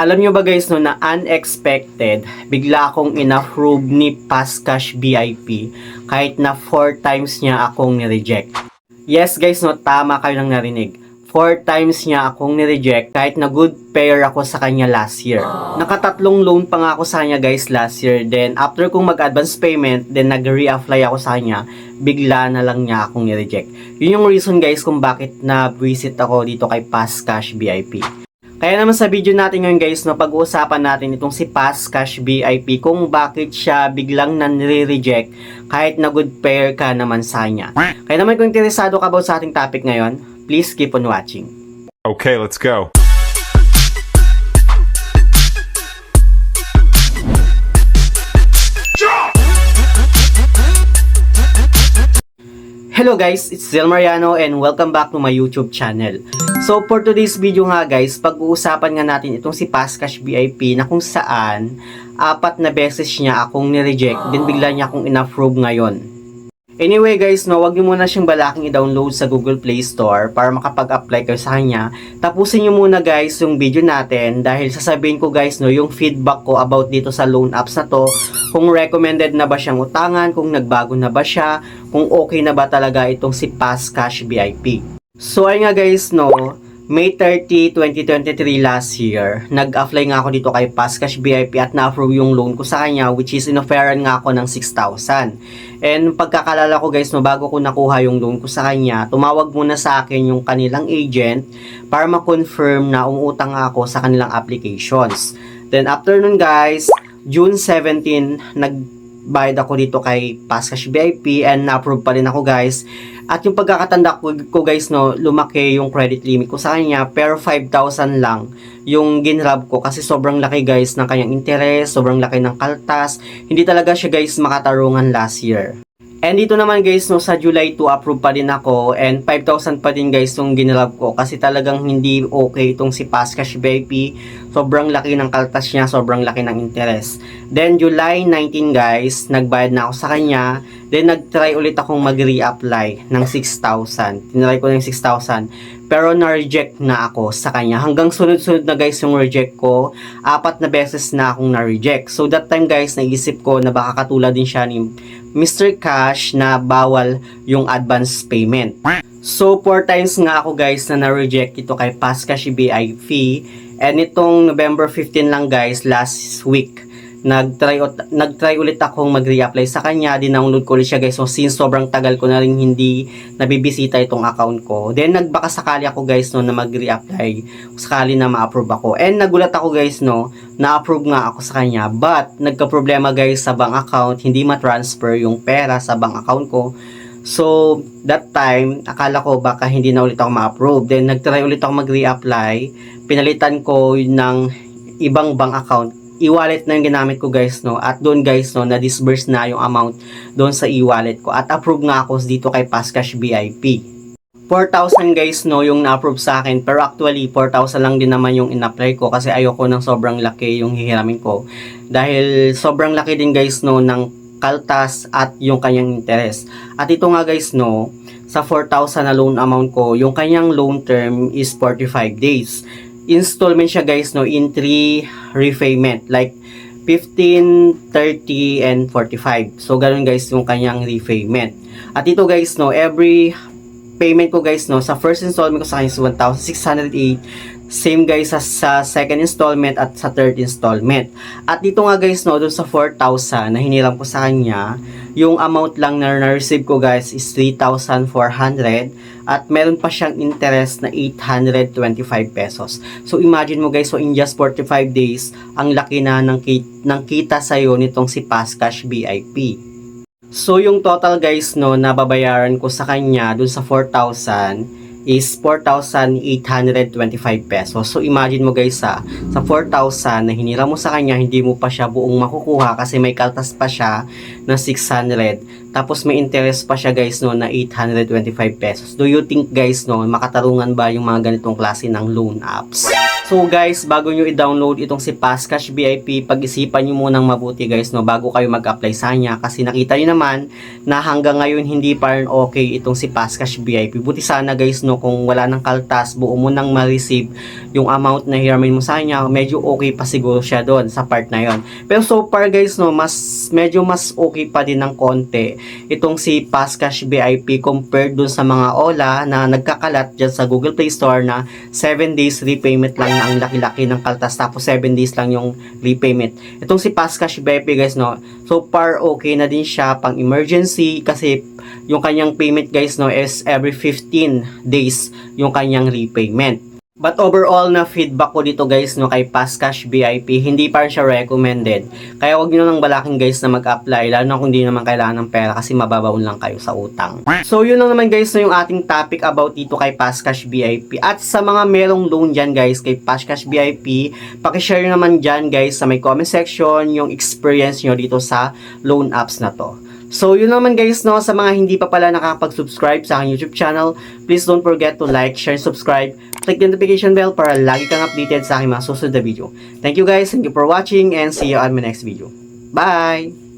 Alam nyo ba guys no na unexpected, bigla akong in-approve ni Pascash VIP kahit na 4 times niya akong ni-reject. Yes guys no, tama kayo lang narinig. 4 times niya akong ni-reject kahit na good pair ako sa kanya last year. Nakatatlong loan pa nga ako sa kanya guys last year. Then after kong mag-advance payment, then nag-reapply ako sa kanya, bigla na lang niya akong ni-reject. Yun yung reason guys kung bakit na-visit ako dito kay Pascash VIP. Kaya naman sa video natin ngayon guys, no, pag-uusapan natin itong si Pass Cash VIP kung bakit siya biglang nanre-reject kahit na good pair ka naman sa kanya. Kaya naman kung interesado ka about sa ating topic ngayon, please keep on watching. Okay, let's go. Hello guys, it's Zel Mariano and welcome back to my YouTube channel. So for today's video nga guys, pag-uusapan nga natin itong si Pascash VIP na kung saan apat na beses niya akong nireject, din bigla niya akong in-approve ngayon. Anyway guys, no, wag niyo muna siyang balaking i-download sa Google Play Store para makapag-apply kayo sa kanya. Tapusin niyo muna guys yung video natin dahil sasabihin ko guys no, yung feedback ko about dito sa loan apps na to, kung recommended na ba siyang utangan, kung nagbago na ba siya, kung okay na ba talaga itong si Pass Cash VIP. So ay nga guys no, May 30, 2023 last year, nag-apply nga ako dito kay Pascash VIP at na-approve yung loan ko sa kanya which is inofferan nga ako ng 6,000. And pagkakalala ko guys, no, bago ko nakuha yung loan ko sa kanya, tumawag muna sa akin yung kanilang agent para ma-confirm na umutang ako sa kanilang applications. Then after nun guys, June 17, nagbayad ako dito kay Pascash VIP and na-approve pa rin ako guys. At yung pagkakatanda ko, guys no, lumaki yung credit limit ko sa kanya pero 5,000 lang yung ginrab ko kasi sobrang laki guys ng kanyang interest, sobrang laki ng kaltas. Hindi talaga siya guys makatarungan last year. And dito naman guys, no, sa July 2 approve pa din ako and 5,000 pa din guys yung ginrab ko kasi talagang hindi okay itong si Pascash VIP. Sobrang laki ng kaltas niya, sobrang laki ng interest. Then July 19 guys, nagbayad na ako sa kanya. Then nagtry ulit akong mag-reapply ng 6,000. Tinry ko ng 6,000. Pero na-reject na ako sa kanya. Hanggang sunod-sunod na guys yung reject ko. Apat na beses na akong na-reject. So that time guys, naisip ko na baka katulad din siya ni Mr. Cash na bawal yung advance payment. So, four times nga ako guys na na-reject ito kay Pascash BIP. And itong November 15 lang guys, last week, nag-try, nag-try ulit akong mag-reapply sa kanya. Dinownload ko ulit siya guys. So, since sobrang tagal ko na rin hindi nabibisita itong account ko. Then, nagbaka sakali ako guys no na mag-reapply. Sakali na ma-approve ako. And nagulat ako guys no, na-approve nga ako sa kanya. But, nagka-problema guys sa bank account. Hindi ma-transfer yung pera sa bank account ko. So, that time, akala ko baka hindi na ulit ako ma-approve. Then, nag-try ulit ako mag-reapply. Pinalitan ko ng ibang bank account. E-wallet na yung ginamit ko guys, no? At doon guys, no, na-disburse na yung amount doon sa e-wallet ko. At approve nga ako dito kay Pascash VIP. 4,000 guys, no, yung na-approve sa akin. Pero actually, 4,000 lang din naman yung in-apply ko kasi ayoko ng sobrang laki yung hihiramin ko. Dahil sobrang laki din guys, no, ng kaltas at yung kanyang interest. At ito nga guys, no, sa 4,000 na loan amount ko, yung kanyang loan term is 45 days. Installment siya guys, no, in 3 repayment. Like, 15, 30, and 45. So, ganun guys yung kanyang repayment. At ito guys, no, every payment ko guys, no, sa first installment ko sa kanya is 1,608. Same guys sa, sa second installment at sa third installment. At dito nga guys, no, dun sa 4,000 na hiniram ko sa kanya, yung amount lang na na-receive ko guys is 3,400 at meron pa siyang interest na 825 pesos. So imagine mo guys, so in just 45 days, ang laki na ng, ki- ng kita sa'yo nitong si Pascash VIP. So yung total guys no, na babayaran ko sa kanya dun sa 4,000 is 4,825 pesos. So imagine mo guys ha, sa 4,000 na hinira mo sa kanya, hindi mo pa siya buong makukuha kasi may kaltas pa siya na 600. Tapos may interest pa siya guys no na 825 pesos. Do you think guys no, makatarungan ba yung mga ganitong klase ng loan apps? So guys, bago nyo i-download itong si Passcash VIP, pag-isipan nyo munang mabuti guys, no, bago kayo mag-apply sa kanya. Kasi nakita nyo naman na hanggang ngayon hindi pa rin okay itong si Passcash VIP. Buti sana guys, no, kung wala ng kaltas, buo mo nang ma-receive yung amount na hiramin mo sa kanya, medyo okay pa siguro siya doon sa part na yon. Pero so far guys, no, mas, medyo mas okay pa din ng konti itong si Passcash VIP compared dun sa mga Ola na nagkakalat dyan sa Google Play Store na 7 days repayment lang na ang laki-laki ng kaltas tapos 7 days lang yung repayment. Itong si Passcash VIP guys no, so far okay na din siya pang emergency kasi yung kanyang payment guys no is every 15 days yung kanyang repayment. But overall na feedback ko dito guys no kay Passcash VIP, hindi pa siya recommended. Kaya wag niyo nang balaking guys na mag-apply lalo na kung hindi naman kailangan ng pera kasi mababaw lang kayo sa utang. So yun lang naman guys na yung ating topic about dito kay Passcash VIP. At sa mga merong loan dyan guys kay Passcash VIP, pakishare naman dyan guys sa may comment section yung experience nyo dito sa loan apps na to. So yun naman guys no sa mga hindi pa pala nakakapag-subscribe sa aking YouTube channel, please don't forget to like, share, subscribe, click the notification bell para lagi kang updated sa aking mga susunod na video. Thank you guys, thank you for watching and see you on my next video. Bye!